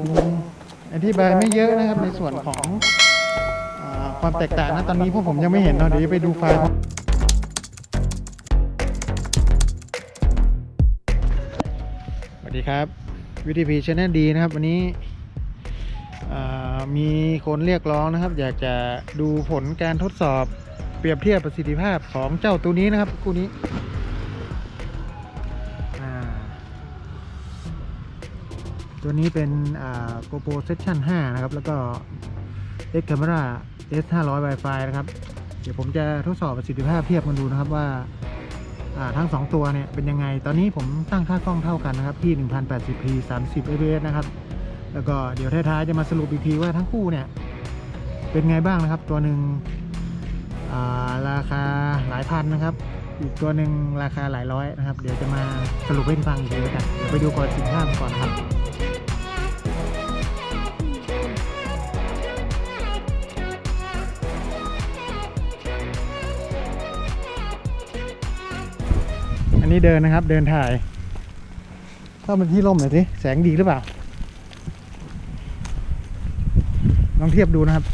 งอธิบายไม่เยอะนะครับในส่วนของอความแตกต่างนะตอนนี้พวกผมยังไม่เห็นเนาะเดี๋ยวไปดูไฟล์สวัสดีครับวิธีพีชแนลดีนะครับ วันนี้มีคนเรียกร้องนะครับ อยากจะดูผลการทดสอบเปรียบเทียบประสิทธิภาพของเจ้าตัวนี้นะครับคู่นี้ ตัวนี้เป็น GoPro Session 5 นะครับ แล้วก็ X Camera S 500 Wi-Fi นะครับ เดี๋ยวผมจะทดสอบประสิทธิภาพเทียบกันดูนะครับว่าทั้ง 2 ตัวเนี่ยเป็นยังไง ตอนนี้ผมตั้งค่ากล้องเท่ากันนะครับที่ 1080p 30 fps นะครับ แล้วก็เดี๋ยวท้ายๆจะมาสรุปอีกทีว่าทั้งคู่เนี่ยเป็นไงบ้างนะครับ ตัวหนึ่งาราคาหลายพันนะครับ อีกตัวหนึ่งราคาหลายร้อยนะครับ เดี๋ยวจะมาสรุปให้ฟังอีกทีแล้วกันเดี๋ยวไปดูก่อนสินค้าก่อนครับ นี้เดินนะครับ เดินถ่ายเข้ามาที่ร่มหน่อยสิแสงดีหรือเปล่า ลองเทียบดูนะครับ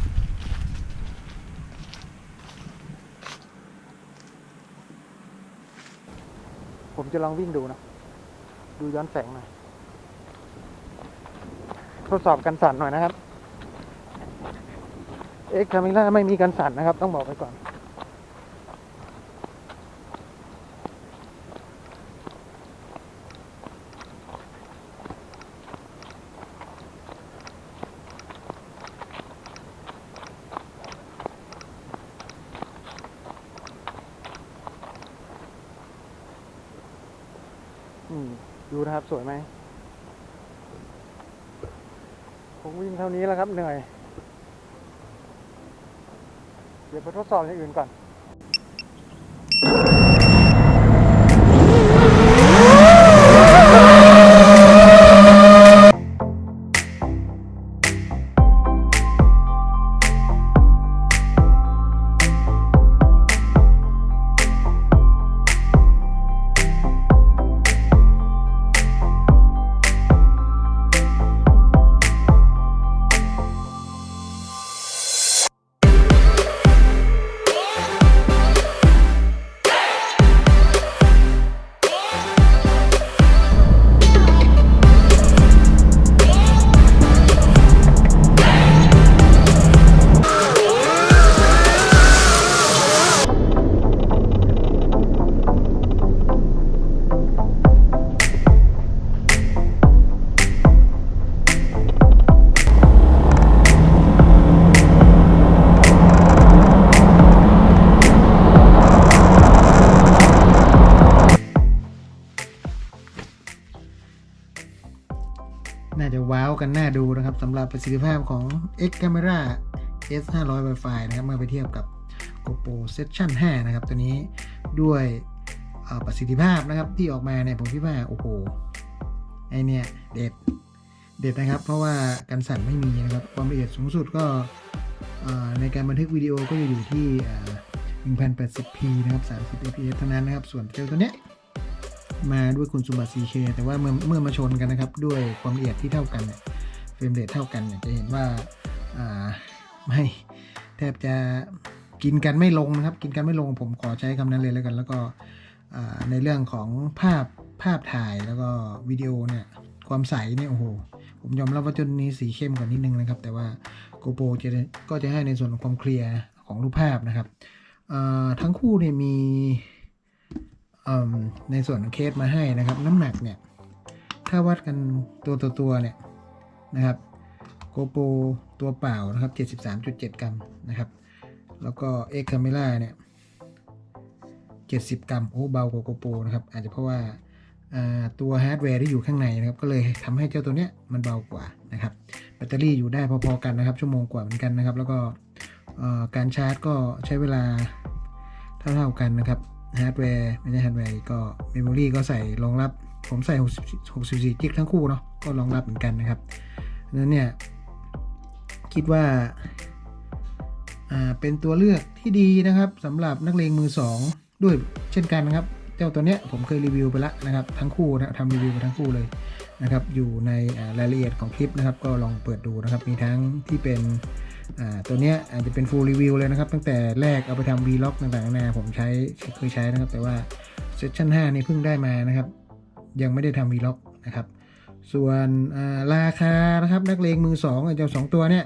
ผมจะลองวิ่งดูนะ ดูย้อนแสงหน่อย ทดสอบกันสั่นหน่อยนะครับ เอ็กซ์คามิล่าไม่มีกันสั่นนะครับ ต้องบอกไปก่อน อืม ดูนะครับ สวยไหมผมวิ่งเท่านี้แล้วครับ เหนื่อย เดี๋ยวไปทดสอบอย่างอื่นก่อน กันน่าดูนะครับสำหรับประสิทธิภาพของ X Camera S 5 0 0 Wi-Fi นะครับเมื่อไปเทียบกับ GoPro Session 5 นะครับ ตัวนี้ด้วยประสิทธิภาพนะครับที่ออกมาเนี่ยผมคิดว่าโอ้โหไอเนี่ยเด็ดเด็ดนะครับ เพราะว่ากันสั่นไม่มีนะครับความละเอียดสูงสุดก็ในการบันทึกวิดีโอก็จะอยู่ที่เอ่อ 1080p นะครับ 30 fps เท่านั้นนะครับ ส่วนเจ้าตัวเนี้ยมาด้วยคุณสมบัติ 4K แต่ว่าเมื่อเมื่อมาชนกันนะครับ ด้วยความละเอียดที่เท่ากันเนี่ย เฟรมเรทเท่ากันเนี่ยจะเห็นว่าไม่แทบจะกินกันไม่ลงนะครับ กินกันไม่ลงผมขอใช้คำนั้นเลยแล้วกัน แล้วก็ในเรื่องของภาพภาพถ่ายแล้วก็วิดีโอเนี่ย ความใสเนี่ยโอ้โหผมยอมรับว่าจนนี้สีเข้มกว่านิดนึงนะครับ แต่ว่า GoPro จะก็จะให้ในส่วนของความเคลียร์ของรูปภาพนะครับทั้งคู่เนี่ยมีในส่วนเคสมาให้นะครับ น้ำหนักเนี่ย ถ้าวัดกันตัวตัวตัวเนี่ย นะครับโกโปรตัวเปล่านะครับ 73.7 กรัมนะครับ แล้วก็ X Camera เนี่ย 70 กรัม โอ้เบากว่าโกโปรนะครับ อาจจะเพราะว่าตัวฮาร์ดแวร์ที่อยู่ข้างในนะครับ ก็เลยทำให้เจ้าตัวเนี้ยมันเบากว่านะครับ แบตเตอรี่อยู่ได้พอๆกันนะครับ ชั่วโมงกว่าเหมือนกันนะครับ แล้วก็การชาร์จก็ใช้เวลาเท่าๆกันนะครับฮาร์ดแวร์ไม่ใช่ฮาร์ดแวร์ก็เมมโมรีก็ใส่รองรับ ผมใส่64กิกทั้งคู่เนาะก็รองรับเหมือนกันนะครับดังนั้นเนี่ย คิดว่าเป็นตัวเลือกที่ดีนะครับสำหรับนักเลงมือ 2 ด้วยเช่นกันนะครับ เจ้าตัวเนี้ยผมเคยรีวิวไปแล้วนะครับ ทั้งคู่นะทำรีวิวไปทั้งคู่เลยนะครับ อยู่ในรายละเอียดของคลิปนะครับ ก็ลองเปิดดูนะครับ มีทั้งที่เป็นตัวเนี้ยอาจจะเป็น full review เลยนะครับ ตั้งแต่แรกเอาไปทำ vlog ต่างๆนานผมใช้เคยใช้นะครับ แต่ว่า Session 5นี่เพิ่งได้มานะครับ ยังไม่ได้ทำ vlog นะครับ ส่วนราคานะครับนักเลงมือสองเจ้าสองตัวเนี้ย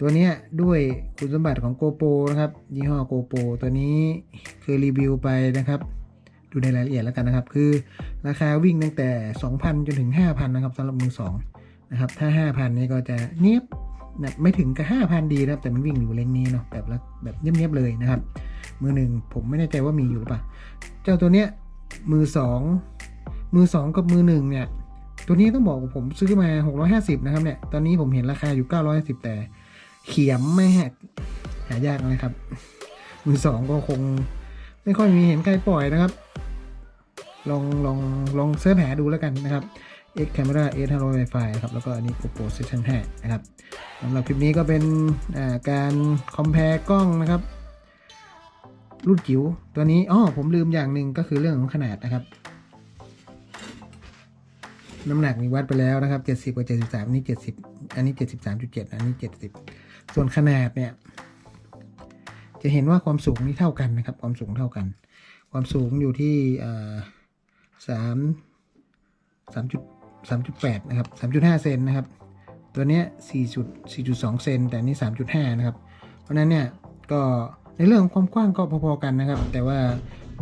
ตัวเนี้ยด้วยคุณสมบัติของ GoPro นะครับยี่ห้อ GoPro ตัวนี้เคยรีวิวไปนะครับ ดูในรายละเอียดแล้วกันนะครับ คือราคาวิ่งตั้งแต่ 2,000 จนถึง 5,000 นะครับสำหรับมือสองนะครับถ้า 5,000 นี่ก็จะเนียบนะไม่ถึงกับ 5,000 ดีนะครับ แต่มันวิ่งอยู่เลนนี้เนาะแบบแบบเนียบๆเลยนะครับ มือหนึ่งผมไม่แน่ใจว่ามีอยู่หรือเปล่า เจ้าตัวเนี้ย มือสองมือสองกับมือหนึ่งเนี่ย ตัวนี้ต้องบอกว่าผมซื้อมา 650 นะครับเนี่ย ตอนนี้ผมเห็นราคาอยู่ 950 แต่เขียมไม่ฮะหายากนะครับ มือสองก็คงไม่ค่อยมีเห็นใครปล่อยนะครับ ลองลองลองเสิร์ชหาดูแล้วกันนะครับ X Camera S 500 Wi-Fi ครับ แล้วก็อันนี้ GoPro Session 5นะครับสำหรับคลิปนี้ก็เป็นการคอม p a r e กล้องนะครับ รุ่นจิ๋วตัวนี้อ๋อผมลืมอย่างหนึ่งก็คือเรื่องของขนาดนะครับ น้ำหนักมีวัดไปแล้วนะครับ 70กับ73นนี้70 อันนี้ 73.7 อันนี้ 70 ส่วนขนาดเนี่ย จะเห็นว่าความสูงนี่เท่ากันนะครับ ความสูงเท่ากัน ความสูงอยู่ที่สามสามจุดสามจุดแปดนะครับสามจุดห้าเซนนะครับ ตัวเนี้ยสี่จุดสี่จุดสองเซนแต่นี่สามจุดห้านะครับ เพราะนั้นเนี่ยก็ ในเรื่องของความกว้างก็พอๆกันนะครับ แต่ว่า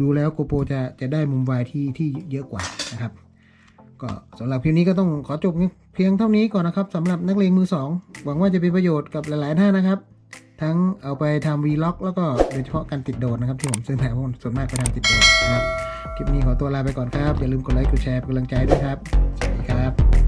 ดูแล้วโกโปรจะจะได้มุมวายที่ที่เยอะกว่านะครับ ก็สำหรับคลิปนี้ก็ต้องขอจบเพียงเท่านี้ก่อนนะครับสำหรับนักเลงมือสองหวังว่าจะเป็นประโยชน์กับหลายๆท่านนะครับ ทั้งเอาไปทำวีล็อกแล้วก็โดยเฉพาะการติดโดนนะครับ ที่ผมซื้อมาเพราะส่วนมากไปทำติดโดนนะครับคลิปนี้ขอตัวลาไปก่อนครับอย่าลืมกดไลค์กดแชร์เป็นกำลังใจด้วยครับสวัสดีครับ